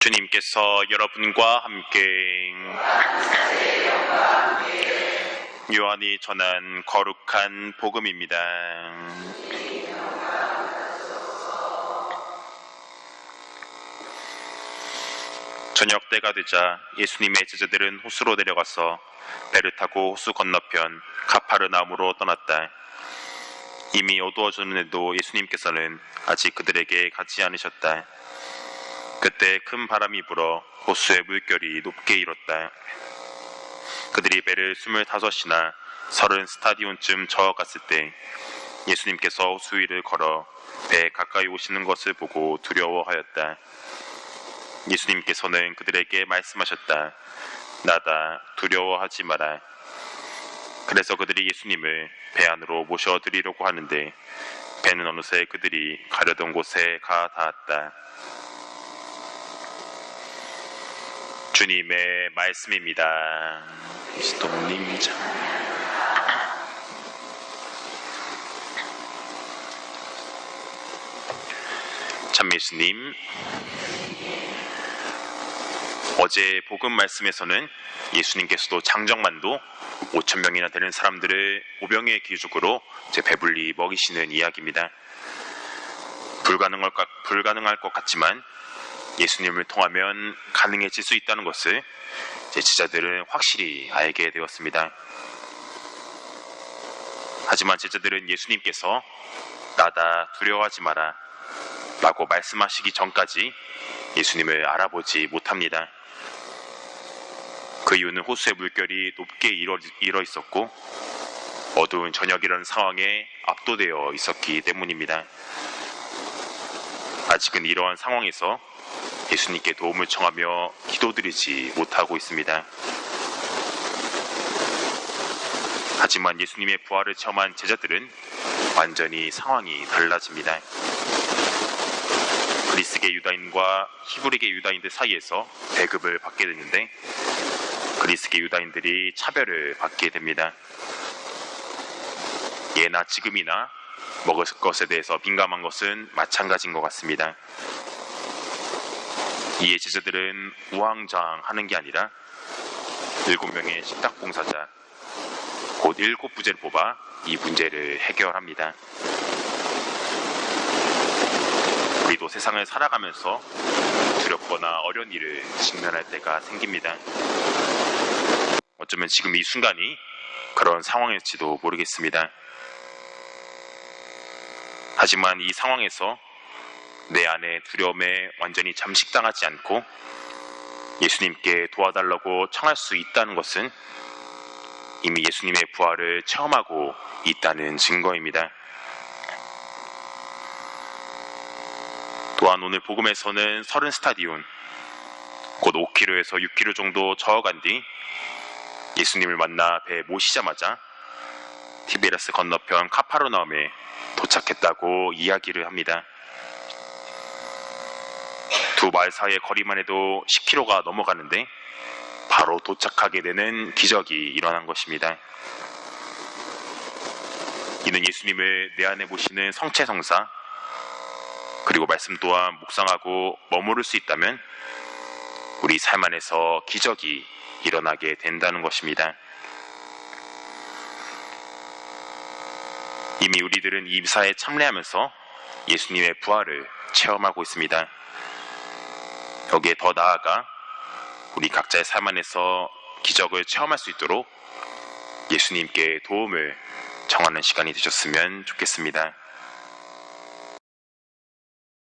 주님께서 여러분과 함께 요한이 전한 거룩한 복음입니다. 저녁 때가 되자 예수님의 제자들은 호수로 내려가서 배를 타고 호수 건너편 가파르나움으로 떠났다. 이미 어두워졌는데도 예수님께서는 아직 그들에게 가지 않으셨다. 그때 큰 바람이 불어 호수의 물결이 높게 일었다. 그들이 배를 스물다섯이나 서른 스타디온쯤 저어갔을 때 예수님께서 호수 위를 걸어 배 가까이 오시는 것을 보고 두려워하였다. 예수님께서는 그들에게 말씀하셨다. 나다 두려워하지 마라. 그래서 그들이 예수님을 배 안으로 모셔드리려고 하는데 배는 어느새 그들이 가려던 곳에 가 닿았다. 주님의 말씀입니다. 그리스도님 참. 참 예수님 어제 복음 말씀에서는 예수님께서도 장정만도 5천 명이나 되는 사람들을 오병의 기죽으로 이제 배불리 먹이시는 이야기입니다. 불가능할 것, 불가능할 것 같지만 예수님을 통하면 가능해질 수 있다는 것을 제 제자들은 확실히 알게 되었습니다. 하지만 제자들은 예수님께서 나다 두려워하지 마라 라고 말씀하시기 전까지 예수님을 알아보지 못합니다. 그 이유는 호수의 물결이 높게 일어 있었고 어두운 저녁이라는 상황에 압도되어 있었기 때문입니다. 아직은 이러한 상황에서 예수님께 도움을 청하며 기도드리지 못하고 있습니다. 하지만 예수님의 부활을 체험한 제자들은 완전히 상황이 달라집니다. 그리스계 유다인과 히브리계 유다인들 사이에서 배급을 받게 되는데 그리스계 유다인들이 차별을 받게 됩니다. 예나 지금이나 먹을 것에 대해서 민감한 것은 마찬가지인 것 같습니다. 이에 제자들은 우왕좌왕 하는 게 아니라 일곱 명의 식탁 봉사자 곧 일곱 부제를 뽑아 이 문제를 해결합니다. 우리도 세상을 살아가면서 두렵거나 어려운 일을 직면할 때가 생깁니다. 어쩌면 지금 이 순간이 그런 상황일지도 모르겠습니다. 하지만 이 상황에서 내 안의 두려움에 완전히 잠식당하지 않고 예수님께 도와달라고 청할 수 있다는 것은 이미 예수님의 부활을 체험하고 있다는 증거입니다. 또한 오늘 복음에서는 30 스타디온, 곧 5km에서 6km 정도 저어간 뒤 예수님을 만나 배에 모시자마자 티베라스 건너편 카파르나움에 도착했다고 이야기를 합니다. 두말 사이의 거리만 해도 10km가 넘어가는데 바로 도착하게 되는 기적이 일어난 것입니다. 이는 예수님을 내 안에 보시는 성체 성사 그리고 말씀 또한 묵상하고 머무를 수 있다면 우리 삶 안에서 기적이 일어나게 된다는 것입니다. 이미 우리들은 이 미사에 참례하면서 예수님의 부활을 체험하고 있습니다. 여기에 더 나아가 우리 각자의 삶 안에서 기적을 체험할 수 있도록 예수님께 도움을 청하는 시간이 되셨으면 좋겠습니다.